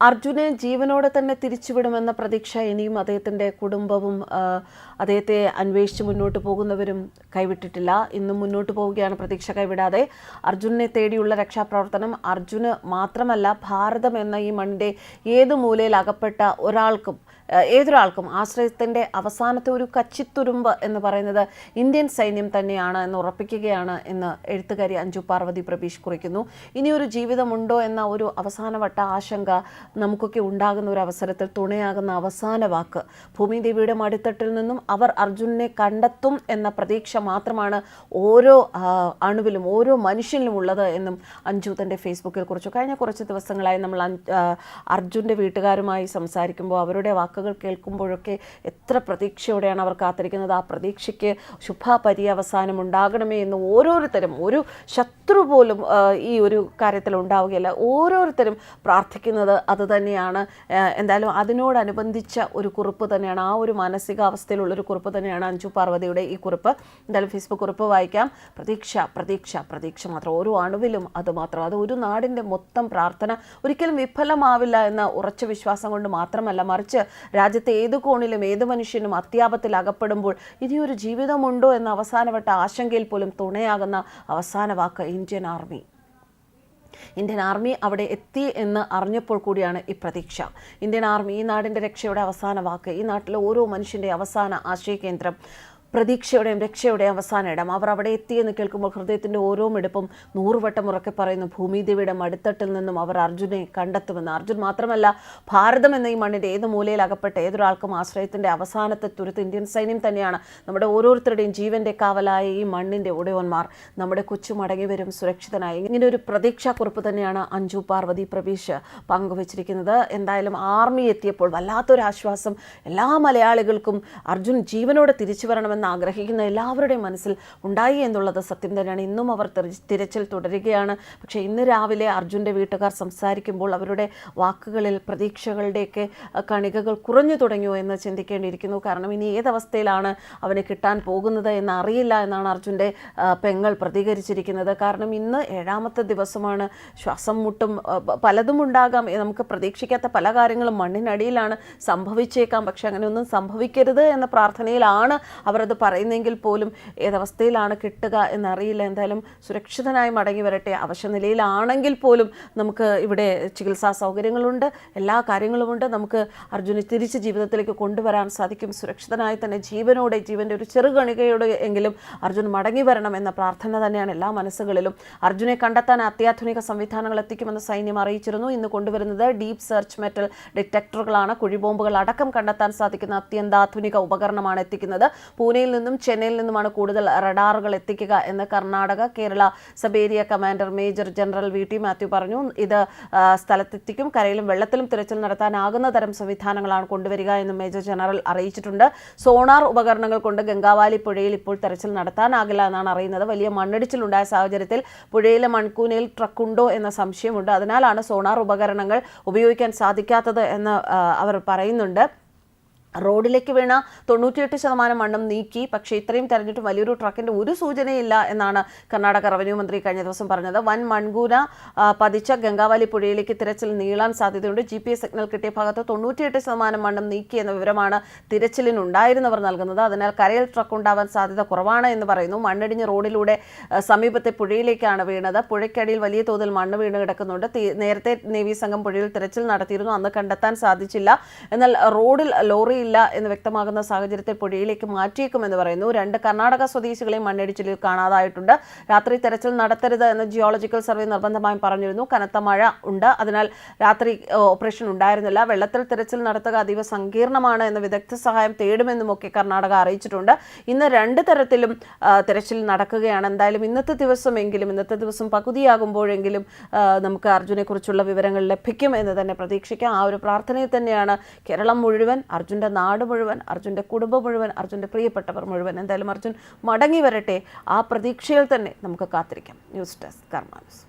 അർജുനെ ജീവനോടെ തന്നെ തിരിച്ചുവിടുമെന്ന പ്രതീക്ഷ ഇനിയും അദ്ദേഹത്തിന്റെ കുടുംബവും അദ്ദേഹത്തെ അന്വേഷിച്ച് മുന്നോട്ട് പോകുന്നവരും കൈവിട്ടിട്ടില്ല. ഇന്നും മുന്നോട്ട് പോവുകയാണ് പ്രതീക്ഷ കൈവിടാതെ. അർജുനെ തേടിയുള്ള രക്ഷാപ്രവർത്തനം അർജുന് മാത്രമല്ല ഭാരതം എന്ന ഈ മണ്ണിന്റെ ഏത് മൂലയിൽ അകപ്പെട്ട ഒരാൾക്കും ഏതൊരാൾക്കും ആശ്രയത്തിന്റെ അവസാനത്തെ ഒരു കച്ചിത്തുരുമ്പ് എന്ന് പറയുന്നത് ഇന്ത്യൻ സൈന്യം തന്നെയാണ് എന്ന് ഉറപ്പിക്കുകയാണ് എന്ന് എഴുത്തുകാരി അഞ്ജു പാർവതി പ്രബീഷ് കുറിക്കുന്നു. ഇനിയൊരു ജീവിതമുണ്ടോ എന്ന ഒരു അവസാനവട്ട ആശങ്ക നമുക്കൊക്കെ ഉണ്ടാകുന്ന ഒരു അവസരത്തിൽ തുണയാകുന്ന അവസാന വാക്ക്. ഭൂമി ദേവിയുടെ മടിത്തട്ടിൽ നിന്നും അവർ അർജുനെ കണ്ടെത്തും എന്ന പ്രതീക്ഷ മാത്രമാണ് ഓരോ അണുവിലും ഓരോ മനുഷ്യനിലും ഉള്ളത് എന്നും അഞ്ജു തന്റെ ഫേസ്ബുക്കിൽ കുറിച്ചു. കഴിഞ്ഞ കുറച്ച് ദിവസങ്ങളായി നമ്മൾ അർജുന്റെ വീട്ടുകാരുമായി സംസാരിക്കുമ്പോൾ അവരുടെ വാക്കുകൾ കേൾക്കുമ്പോഴൊക്കെ എത്ര പ്രതീക്ഷയോടെയാണ് അവർ കാത്തിരിക്കുന്നത്. ആ പ്രതീക്ഷയ്ക്ക് ശുഭപര്യവസാനം ഉണ്ടാകണമേ എന്ന് ഓരോരുത്തരും ഒരു ശത്രു പോലും ഈ ഒരു കാര്യത്തിൽ ഉണ്ടാവുകയില്ല. ഓരോരുത്തരും പ്രാർത്ഥിക്കുന്നത് അത് തന്നെയാണ്. എന്തായാലും അതിനോടനുബന്ധിച്ച ഒരു കുറിപ്പ് തന്നെയാണ്. ആ ഒരു മാനസികാവസ്ഥയിലുള്ളൊരു കുറിപ്പ് തന്നെയാണ് അഞ്ചു പാർവതിയുടെ ഈ കുറിപ്പ്. എന്തായാലും ഫേസ്ബുക്ക് കുറിപ്പ് വായിക്കാം. പ്രതീക്ഷ പ്രതീക്ഷ പ്രതീക്ഷ മാത്രം. ഓരോ അണുവിലും അത് മാത്രം. അത് ഒരു നാടിന്റെ മൊത്തം പ്രാർത്ഥന. ഒരിക്കലും വിഫലമാവില്ല എന്ന ഉറച്ച വിശ്വാസം കൊണ്ട് മാത്രമല്ല മറിച്ച് രാജ്യത്തെ ഏത് കോണിലും ഏത് മനുഷ്യനും അത്യാപത്തിൽ അകപ്പെടുമ്പോൾ ഇനിയൊരു ജീവിതമുണ്ടോ എന്ന അവസാനവട്ട ആശങ്കയിൽ പോലും തുണയാകുന്ന അവസാന വാക്ക് ഇന്ത്യൻ ആർമി. ഇന്ത്യൻ ആർമി അവിടെ എത്തി എന്ന് അറിഞ്ഞപ്പോൾ കൂടിയാണ് ഈ പ്രതീക്ഷ. ഇന്ത്യൻ ആർമി ഈ നാടിന്റെ രക്ഷയുടെ അവസാന വാക്ക് ഈ നാട്ടിലെ ഓരോ മനുഷ്യന്റെ അവസാന ആശയകേന്ദ്രം പ്രതീക്ഷയുടെയും രക്ഷയുടെയും അവസാന ഇടം. അവർ അവിടെ എത്തിയെന്ന് കേൾക്കുമ്പോൾ ഹൃദയത്തിന്റെ ഓരോ മിടുപ്പും നൂറുവട്ടം ഉറക്കെ പറയുന്നു ഭൂമിദേവിയുടെ മടിത്തട്ടിൽ നിന്നും അവർ അർജുനെ കണ്ടെത്തുമെന്ന്. അർജുൻ മാത്രമല്ല ഭാരതം എന്ന ഈ മണ്ണിന്റെ ഏത് മൂലയിൽ അകപ്പെട്ട ഏതൊരാൾക്കും ആശ്രയത്തിന്റെ അവസാനത്തെ തുരുത്ത് ഇന്ത്യൻ സൈന്യം തന്നെയാണ്. നമ്മുടെ ഓരോരുത്തരുടെയും ജീവന്റെ കാവലായ ഈ മണ്ണിന്റെ ഉടയവന്മാർ നമ്മുടെ കൊച്ചു മടങ്ങി വരും സുരക്ഷിതനായി. ഇങ്ങനെ ഒരു പ്രതീക്ഷാക്കുറിപ്പ് തന്നെയാണ് അഞ്ജു പാർവതി പ്രവീഷ് പങ്കുവച്ചിരിക്കുന്നത്. എന്തായാലും ആർമി എത്തിയപ്പോൾ വല്ലാത്തൊരു ആശ്വാസം എല്ലാ മലയാളികൾക്കും. അർജുൻ ജീവനോടെ തിരിച്ചു വരണമെന്ന് ആഗ്രഹിക്കുന്ന എല്ലാവരുടെയും മനസ്സിൽ ഉണ്ടായി എന്നുള്ളത് സത്യം തന്നെയാണ്. ഇന്നും അവർ തിരച്ചിൽ തുടരുകയാണ്. പക്ഷേ ഇന്ന് രാവിലെ അർജുന്റെ വീട്ടുകാർ സംസാരിക്കുമ്പോൾ അവരുടെ വാക്കുകളിൽ പ്രതീക്ഷകളുടെയൊക്കെ കണികകൾ കുറഞ്ഞു തുടങ്ങിയോ എന്ന് ചിന്തിക്കേണ്ടിയിരിക്കുന്നു. കാരണം ഇനി ഏതവസ്ഥയിലാണ് അവന് കിട്ടാൻ പോകുന്നത് എന്ന് അറിയില്ല എന്നാണ് അർജുന്റെ പെങ്ങൾ പ്രതികരിച്ചിരിക്കുന്നത്. കാരണം ഇന്ന് ഏഴാമത്തെ ദിവസമാണ്. ശ്വാസം മുട്ടും പലതും ഉണ്ടാകാം. നമുക്ക് പ്രതീക്ഷിക്കാത്ത പല കാര്യങ്ങളും മണ്ണിനടിയിലാണ് സംഭവിച്ചേക്കാം. പക്ഷെ അങ്ങനെയൊന്നും സംഭവിക്കരുത് എന്ന പ്രാർത്ഥനയിലാണ് അവർ അത് പറയുന്നെങ്കിൽ പോലും ഏതവസ്ഥയിലാണ് കിട്ടുക എന്നറിയില്ല. എന്തായാലും സുരക്ഷിതനായി മടങ്ങി വരട്ടെ. അവശനിലയിലാണെങ്കിൽ പോലും നമുക്ക് ഇവിടെ ചികിത്സാ സൗകര്യങ്ങളുണ്ട്. എല്ലാ കാര്യങ്ങളുമുണ്ട്. നമുക്ക് അർജുനെ തിരിച്ച് ജീവിതത്തിലേക്ക് കൊണ്ടുവരാൻ സാധിക്കും. സുരക്ഷിതനായി തന്നെ ജീവനോടെ ജീവന്റെ ഒരു ചെറുകണികയോടെ എങ്കിലും അർജുൻ മടങ്ങി വരണം എന്ന പ്രാർത്ഥന തന്നെയാണ് എല്ലാ മനസ്സുകളിലും. അർജുനെ കണ്ടെത്താൻ അത്യാധുനിക സംവിധാനങ്ങൾ എത്തിക്കുമെന്ന് സൈന്യം അറിയിച്ചിരുന്നു. ഇന്ന് കൊണ്ടുവരുന്നത് ഡീപ് സെർച്ച് മെറ്റൽ ഡിറ്റക്ടറുകളാണ്. കുഴിബോംബുകൾ അടക്കം കണ്ടെത്താൻ സാധിക്കുന്ന അത്യന്താധുനിക ഉപകരണമാണ് എത്തിക്കുന്നത്. പൂനെയിൽ നിന്നും ചെന്നൈയിൽ നിന്നുമാണ് കൂടുതൽ റഡാറുകൾ എത്തിക്കുക എന്ന് Karnataka Kerala sub area commander major general V T Mathew പറഞ്ഞു. ഇത് സ്ഥലത്തെത്തിക്കും കരയിലും വെള്ളത്തിലും തിരച്ചിൽ നടത്താനാകുന്ന തരം സംവിധാനങ്ങളാണ് കൊണ്ടുവരിക എന്നും മേജർ ജനറൽ അറിയിച്ചിട്ടുണ്ട്. സോണാർ ഉപകരണങ്ങൾ കൊണ്ട് ഗംഗാവാലി പുഴയിൽ ഇപ്പോൾ തെരച്ചിൽ നടത്താനാകില്ല എന്നാണ് അറിയുന്നത്. വലിയ മണ്ണിടിച്ചിലുണ്ടായ സാഹചര്യത്തിൽ പുഴയിലെ മൺകൂനയിൽ ട്രക്കുണ്ടോ എന്ന സംശയമുണ്ട്. അതിനാലാണ് സോണാർ ഉപകരണങ്ങൾ ഉപയോഗിക്കാൻ സാധിക്കാത്തത് എന്ന് അവർ പറയുന്നുണ്ട്. റോഡിലേക്ക് വീണ തൊണ്ണൂറ്റിയെട്ട് ശതമാനം മണ്ണും നീക്കി. പക്ഷേ ഇത്രയും തെരഞ്ഞിട്ട് വലിയൊരു ട്രക്കിന്റെ ഒരു സൂചനയില്ല എന്നാണ് കർണാടക റവന്യൂ മന്ത്രി കഴിഞ്ഞ ദിവസം പറഞ്ഞത്. വൻ മൺകൂന പതിച്ച ഗംഗാവാലി പുഴയിലേക്ക് തിരച്ചിൽ നീളാൻ സാധ്യതയുണ്ട്. ജി പി എസ് സിഗ്നൽ കിട്ടിയ ഭാഗത്ത് തൊണ്ണൂറ്റിയെട്ട് ശതമാനം മണ്ണും നീക്കി എന്ന വിവരമാണ് തിരച്ചിലിനുണ്ടായിരുന്നവർ നൽകുന്നത്. അതിനാൽ കരയിൽ ട്രക്ക് ഉണ്ടാവാൻ സാധ്യത കുറവാണ് എന്ന് പറയുന്നു. മണ്ണിടിഞ്ഞ് റോഡിലൂടെ സമീപത്തെ പുഴയിലേക്കാണ് വീണത്. പുഴയ്ക്കടിയിൽ വലിയ തോതിൽ മണ്ണ് വീണ് കിടക്കുന്നുണ്ട്. നേരത്തെ നേവി സംഘം പുഴയിൽ തിരച്ചിൽ നടത്തിയിരുന്നു. അന്ന് കണ്ടെത്താൻ സാധിച്ചില്ല. എന്നാൽ റോഡിൽ ലോറിയില്ല എന്ന് വ്യക്തമാകുന്ന സാഹചര്യത്തിൽ പുഴയിലേക്ക് മാറ്റിയേക്കുമെന്ന് പറയുന്നു. രണ്ട് കർണാടക സ്വദേശികളെ മണ്ണിടിച്ചിലിൽ കാണാതായിട്ടുണ്ട്. രാത്രി തെരച്ചിൽ നടത്തരുത് എന്ന് ജിയോളജിക്കൽ സർവേ നിർബന്ധമായും പറഞ്ഞിരുന്നു. കനത്ത മഴ ഉണ്ട്. അതിനാൽ രാത്രി ഓപ്പറേഷൻ ഉണ്ടായിരുന്നില്ല. വെള്ളത്തിൽ തെരച്ചിൽ നടത്തുക അതീവ സങ്കീർണമാണ് എന്ന് വിദഗ്ധ സഹായം തേടുമെന്നുമൊക്കെ കർണാടക അറിയിച്ചിട്ടുണ്ട്. ഇന്ന് രണ്ട് തരത്തിലും തെരച്ചിൽ നടക്കുകയാണ്. എന്തായാലും ഇന്നത്തെ ദിവസമെങ്കിലും ഇന്നത്തെ ദിവസം പകുതിയാകുമ്പോഴെങ്കിലും നമുക്ക് അർജുനെ കുറിച്ചുള്ള വിവരങ്ങൾ ലഭിക്കും എന്ന് തന്നെ പ്രതീക്ഷിക്കാം. ആ ഒരു പ്രാർത്ഥനയിൽ തന്നെയാണ് കേരളം മുഴുവൻ അർജുന്റെ നാട് മുഴുവൻ അർജുന്റെ കുടുംബം മുഴുവൻ അർജുന്റെ പ്രിയപ്പെട്ടവർ മുഴുവൻ. എന്തായാലും അർജുൻ മടങ്ങി വരട്ടെ. ആ പ്രതീക്ഷയിൽ തന്നെ നമുക്ക് കാത്തിരിക്കാം. News desk കർമാനസ്